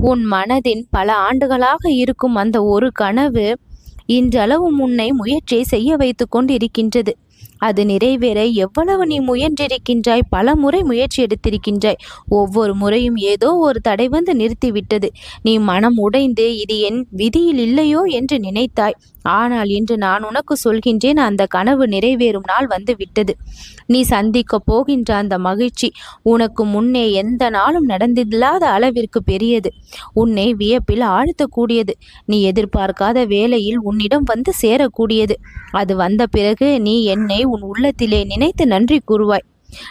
உன் மனதின் பல ஆண்டுகளாக இருக்கும் அந்த ஒரு கனவு இன்றளவும் உன்னை முயற்சியை செய்ய வைத்து கொண்டிருக்கின்றது. அது நிறைவேற எவ்வளவு நீ முயன்றிருக்கின்றாய்? பல முறை முயற்சி எடுத்திருக்கின்றாய். ஒவ்வொரு முறையும் ஏதோ ஒரு தடை வந்து நிறுத்திவிட்டது. நீ மனம் உடைந்து இது என் விதியில் இல்லையோ என்று நினைத்தாய். ஆனால் இன்று நான் உனக்கு சொல்கின்றேன் அந்த கனவு நிறைவேறும் நாள் வந்து விட்டது நீ சந்திக்க போகின்ற அந்த மகிழ்ச்சி உனக்கு முன்னே எந்த நாளும் நடந்தில்லாத அளவிற்கு பெரியது. உன்னை வியப்பில் ஆழ்த்தக்கூடியது. நீ எதிர்பார்க்காத வேலையில் உன்னிடம் வந்து சேரக்கூடியது. அது வந்த பிறகு நீ என் என்னை உன் உள்ளத்திலே நினைத்து நன்றி கூறுவாய்.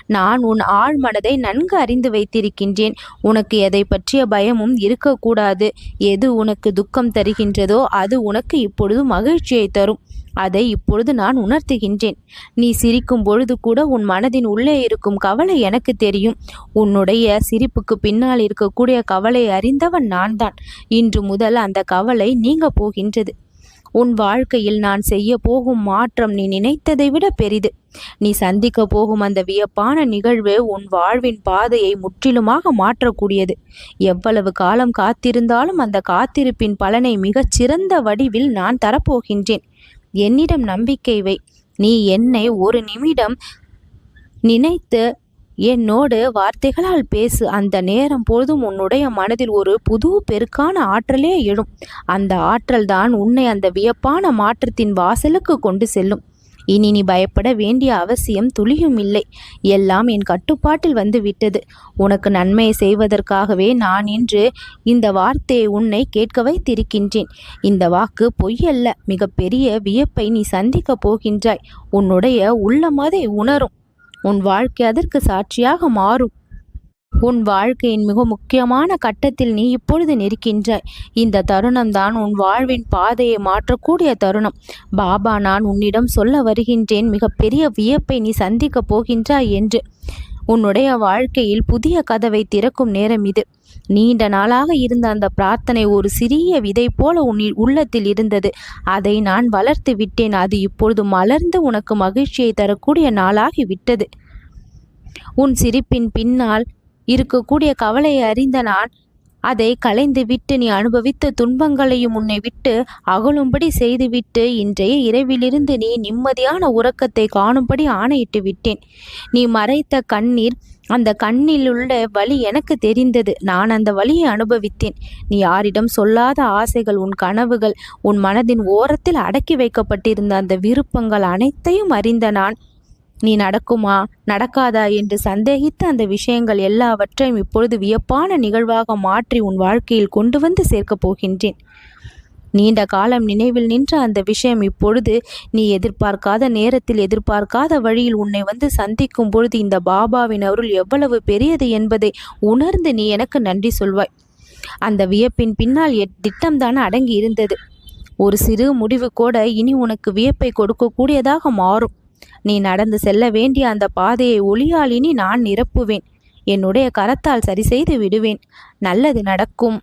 நான் உன் ஆழ் மனதை நன்கு அறிந்து வைத்திருக்கின்றேன். உனக்கு எதை பற்றிய பயமும் இருக்கக்கூடாது. எது உனக்கு துக்கம் தருகின்றதோ அது உனக்கு இப்பொழுது மகிழ்ச்சியை தரும். அதை இப்பொழுது நான் உணர்த்துகின்றேன். நீ சிரிக்கும் பொழுது கூட உன் மனதின் உள்ளே இருக்கும் கவலை எனக்கு தெரியும். உன்னுடைய சிரிப்புக்கு பின்னால் இருக்கக்கூடிய கவலை அறிந்தவன் நான் தான் இன்று முதல் அந்த கவலை நீங்க போகின்றது. உன் வாழ்க்கையில் நான் செய்ய போகும் மாற்றம் நீ நினைத்ததை விட பெரிது. நீ சந்திக்க போகும் அந்த வியப்பான நிகழ்வு உன் வாழ்வின் பாதையை முற்றிலுமாக மாற்றக்கூடியது. எவ்வளவு காலம் காத்திருந்தாலும் அந்த காத்திருப்பின் பலனை மிகச் சிறந்த வடிவில் நான் தரப்போகின்றேன். என்னிடம் நம்பிக்கை வை. நீ என்னை ஒரு நிமிடம் நினைத்து என்னோடு வார்த்தைகளால் பேசு. அந்த நேரம் பொழுதும் உன்னுடைய மனதில் ஒரு புது பெருக்கான ஆற்றலே எழும். அந்த ஆற்றல் தான் உன்னை அந்த வியப்பான மாற்றத்தின் வாசலுக்கு கொண்டு செல்லும். இனி நீ பயப்பட வேண்டிய அவசியம் துளியும் இல்லை. எல்லாம் என் கட்டுப்பாட்டில் வந்து விட்டது. உனக்கு நன்மையை செய்வதற்காகவே நான் இன்று இந்த வார்த்தையை உன்னை கேட்க வைத்திருக்கின்றேன். இந்த வாக்கு பொய்யல்ல மிகப்பெரிய வியப்பை நீ சந்திக்கப் போகின்றாய். உன்னுடைய உள்ளமதை உணரும். உன் வாழ்க்கை அதற்கு சாட்சியாக மாறும். உன் வாழ்க்கையின் மிக முக்கியமான கட்டத்தில் நீ இப்பொழுது நிற்கின்றாய். இந்த தருணம்தான் உன் வாழ்வின் பாதையை மாற்றக்கூடிய தருணம். பாபா நான் உன்னிடம் சொல்ல வருகின்றேன் மிகப்பெரிய வியப்பை நீ சந்திக்கப் போகின்றாய் என்று. உன்னுடைய வாழ்க்கையில் புதிய கதவை திறக்கும் நேரம் இது. நீண்ட நாளாக இருந்த அந்த பிரார்த்தனை ஒரு சிறிய விதை போல உன் உள்ளத்தில் இருந்தது. அதை நான் வளர்த்து விட்டேன். அது இப்பொழுது மலர்ந்து உனக்கு மகிழ்ச்சியை தரக்கூடிய நாளாகி விட்டது. உன் சிரிப்பின் பின்னால் இருக்கக்கூடிய கவலையை அறிந்த நான் அதை களைந்து விட்டு நீ அனுபவித்த துன்பங்களையும் உன்னை விட்டு அகலும்படி செய்துவிட்டு இன்றைய இரவிலிருந்து நீ நிம்மதியான உறக்கத்தை காணும்படி ஆணையிட்டு விட்டேன். நீ மறைத்த கண்ணீர் அந்த கண்ணில் உள்ள வழி எனக்கு தெரிந்தது. நான் அந்த வழியை அனுபவித்தேன். நீ யாரிடம் சொல்லாத ஆசைகள் உன் கனவுகள் உன் மனதின் ஓரத்தில் அடக்கி வைக்கப்பட்டிருந்த அந்த விருப்பங்கள் அனைத்தையும் அறிந்த நான் நீ நடக்குமா? நடக்காதா? என்று சந்தேகித்த அந்த விஷயங்கள் எல்லாவற்றையும் இப்பொழுது வியப்பான நிகழ்வாக மாற்றி உன் வாழ்க்கையில் கொண்டு வந்து சேர்க்கப் போகின்றேன். நீண்ட காலம் நினைவில் நின்ற அந்த விஷயம் இப்பொழுது நீ எதிர்பார்க்காத நேரத்தில் எதிர்பார்க்காத வழியில் உன்னை வந்து சந்திக்கும் பொழுது இந்த பாபாவின் அருள் எவ்வளவு பெரியது என்பதை உணர்ந்து நீ எனக்கு நன்றி சொல்வாய். அந்த வியப்பின் பின்னால் எட் திட்டம்தான் அடங்கி இருந்தது ஒரு சிறு முடிவு கூட இனி உனக்கு வியப்பை கொடுக்கக்கூடியதாக மாறும். நீ நடந்து செல்ல வேண்டிய அந்த பாதையை ஒளியாலினி நான் நிரப்புவேன். என்னுடைய கரத்தால் சரி செய்து விடுவேன். நல்லது நடக்கும்.